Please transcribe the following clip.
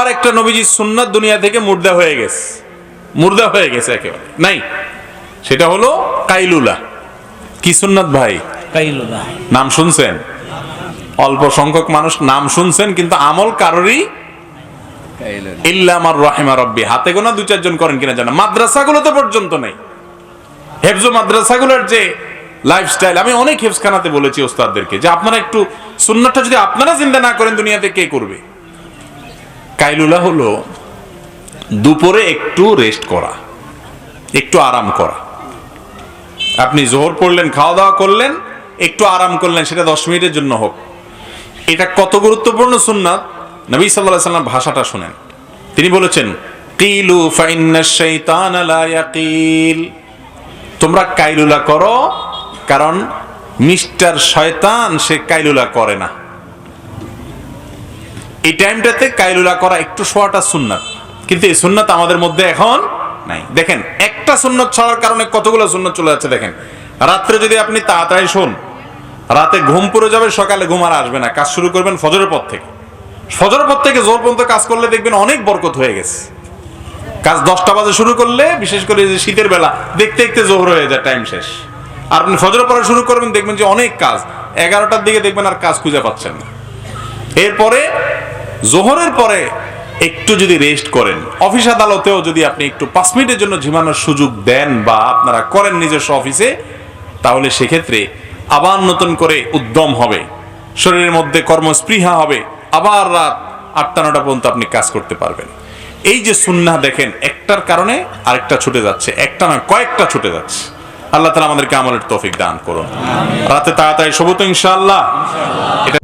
আর একটা নবীজির সুন্নাত দুনিয়া থেকে মুর্দা হয়ে গেছে। মুর্দা হয়ে গেছে একেবারে। নাই। সেটা হলো কাইলুলা। কি সুন্নাত ভাই? কাইলুল্লাহ নাম শুনছেন? অল্প সংখ্যক মানুষ নাম শুনছেন কিন্তু আমল কারোরই ইল্লা আমার রাহিমা রব্বি। হাতে গোনা দু চারজন করেন কিনা জানা। মাদ্রাসাগুলোতে পর্যন্ত নেই। হেফজো মাদ্রাসাগুলোর যে লাইফস্টাইল আমি অনেক হেফজখানাতে বলেছি ওস্তাদদেরকে যে আপনারা একটু সুন্নাতটা যদি আপনারা চিন্তা না করেন দুনিয়াতে কে করবে? কাইলুলা হলো দুপুরে একটু রেস্ট করা, একটু আরাম করা। আপনি জোহর পড়লেন খাওয়া দাওয়া করলেন, একটু আরাম করলেন, সেটা দশ মিনিটের জন্য হোক। এটা কত গুরুত্বপূর্ণ সুন্নাত? নবী সাল্লাল্লাহু সাল্লাম ভাষাটা শুনেন। তিনি বলেছেন, কিলু ফাইন্না শাইতান লা তোমরা কাইলুলা করো, কারণ মিস্টার শয়তান সে কাইলুলা করে না। এই টাইমটাতে কাইলুলা করা একটু শোয়াটা সুন্নাত। কিন্তু এই সুন্নাত আমাদের মধ্যে এখন নাই। দেখেন, একটা সুন্নত ছাড়ার কারণে কতগুলো সুন্নত চলে যাচ্ছে দেখেন। রাত্রে যদি আপনি তাড়াতাড়ি শোন, রাতে ঘুম পড়ে যাবে, সকালে ঘুম আর আসবে না। কাজ শুরু করবেন ফজরের পর থেকে। ফজরের পর থেকে জোর পর্যন্ত কাজ করলে দেখবেন অনেক বরকত হয়ে গেছে। কাজ দশটা বাজে শুরু করলে, বিশেষ করে যে শীতের বেলা, দেখতে দেখতে জোহর হয়ে যায়, টাইম শেষ। আর আপনি ফজরের পরে শুরু করবেন, দেখবেন যে অনেক কাজ। এগারোটার দিকে দেখবেন আর কাজ খুঁজে পাচ্ছেন না। এরপরে জোহরের পরে একটু যদি রেস্ট করেন। অফিস আদালতেও যদি আপনি একটু পাঁচ মিনিটের জন্য ঝিমানোর সুযোগ দেন বা আপনারা করেন নিজস্ব অফিসে, তাহলে সেক্ষেত্রে আবার নতুন করে উদ্যম হবে। শরীরের মধ্যে কর্মস্পৃহা হবে। আবার রাত আটটা নটা পর্যন্ত আপনি কাজ করতে পারবেন। এই যে সুন্নাহ দেখেন, একটার কারণে আরেকটা ছুটে যাচ্ছে। একটা না কয়েকটা ছুটে যাচ্ছে। আল্লাহ তালা আমাদেরকে আমলের তৌফিক দান করুন। রাতে তাড়াতাড়ি সবুত ইনশাআল্লাহ। এটা